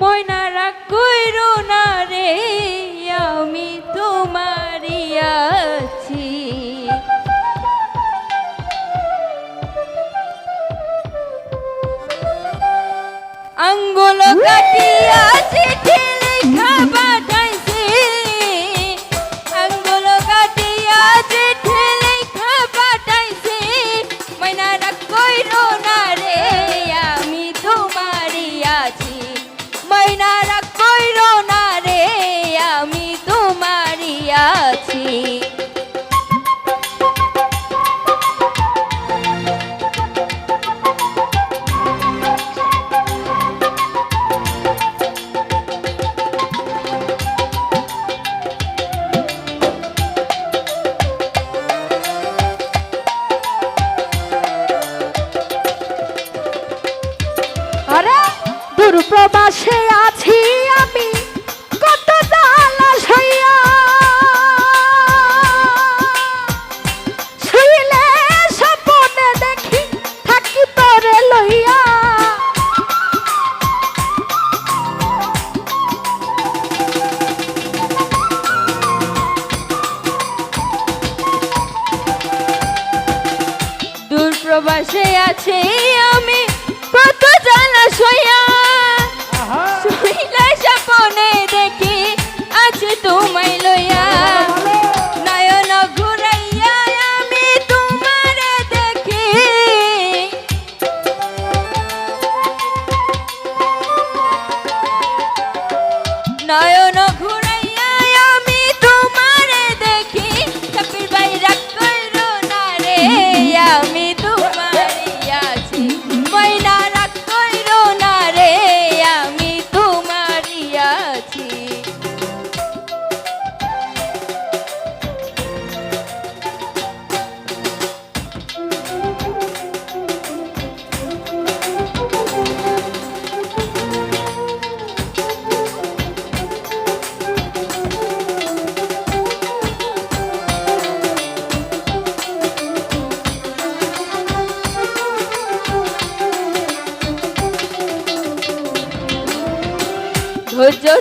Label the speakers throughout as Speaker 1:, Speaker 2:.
Speaker 1: ময়না রাগ কইরো আমি আঙ্গুল কাটিয়া আছি। প্রবাসে আছি আমি। কত সইয়া
Speaker 2: আহা।
Speaker 1: শুইলা স্বপনে দেখি আছে তোমায় লইয়া। নয়ন ঘুরাইয়া আমি তোমারে দেখি। নয়ন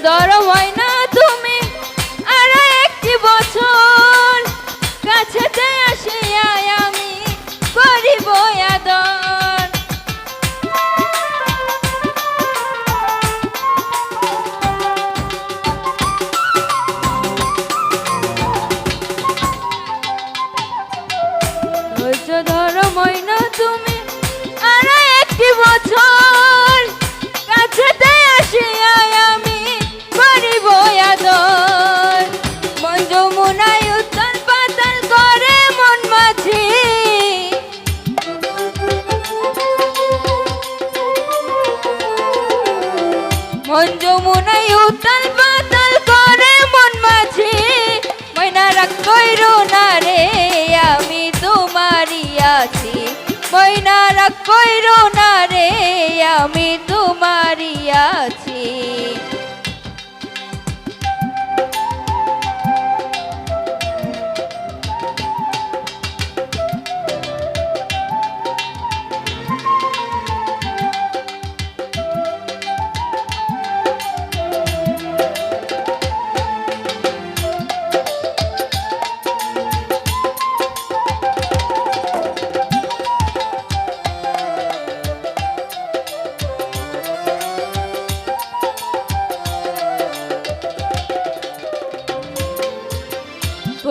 Speaker 1: ধৈর্য হয় না উত্তাল পাতাল করে মন মাঝি। ময়না রাগ কইরো না রে, আমি তোমারই আছি। ময়না রাগ কইরো না আছি।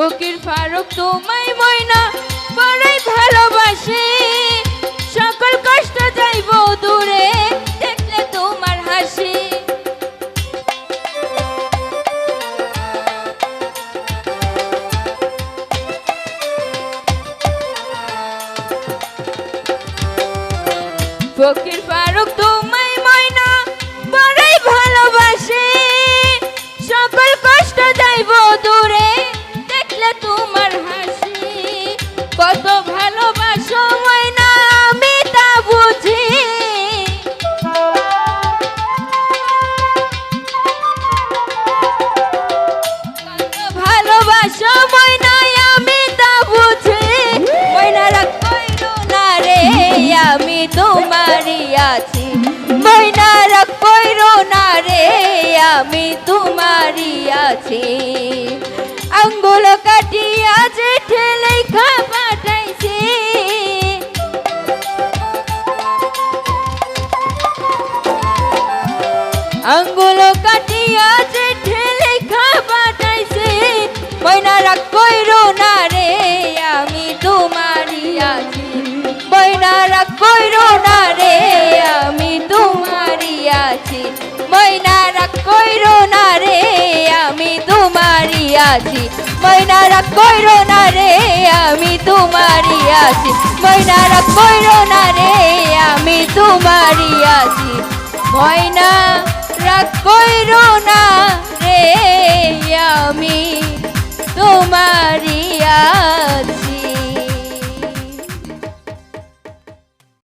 Speaker 1: ফকির ফারুক তোমায় ময়না বড়ই ভালোবাসি। সকল কষ্ট যাইব দূরে, দেখলে তোমার হাসি। ফকির ফারুক তোমায় ময়না বড়ই ভালোবাসি। সকল কষ্ট যাইব দূরে তোমার হাসি। কত ভালোবাসো আমি তা বুঝি। আমি তা বুঝি। ময়না রাগ না রে, আমি তোমারই আছি। ময়না রাগ না রে, আমি তোমারই আছি। আঙ্গুল কাটিয়া যে ঠেলে খা পাঠাইছি। আঙ্গুল কাটিয়া যে ঠেলে খা পাঠাইছে। ময়না কইরো না রে, আমি তোমারই আছি। রাগ কইরো না রে, আমি তোমারই আছি। রাগ কইরো না রে আছি ময়নারা কইর না রে, আমি তোমারই আছি ময়নারা কইর না রে, আমি তোমারই আছি ময়না রাগ কইর না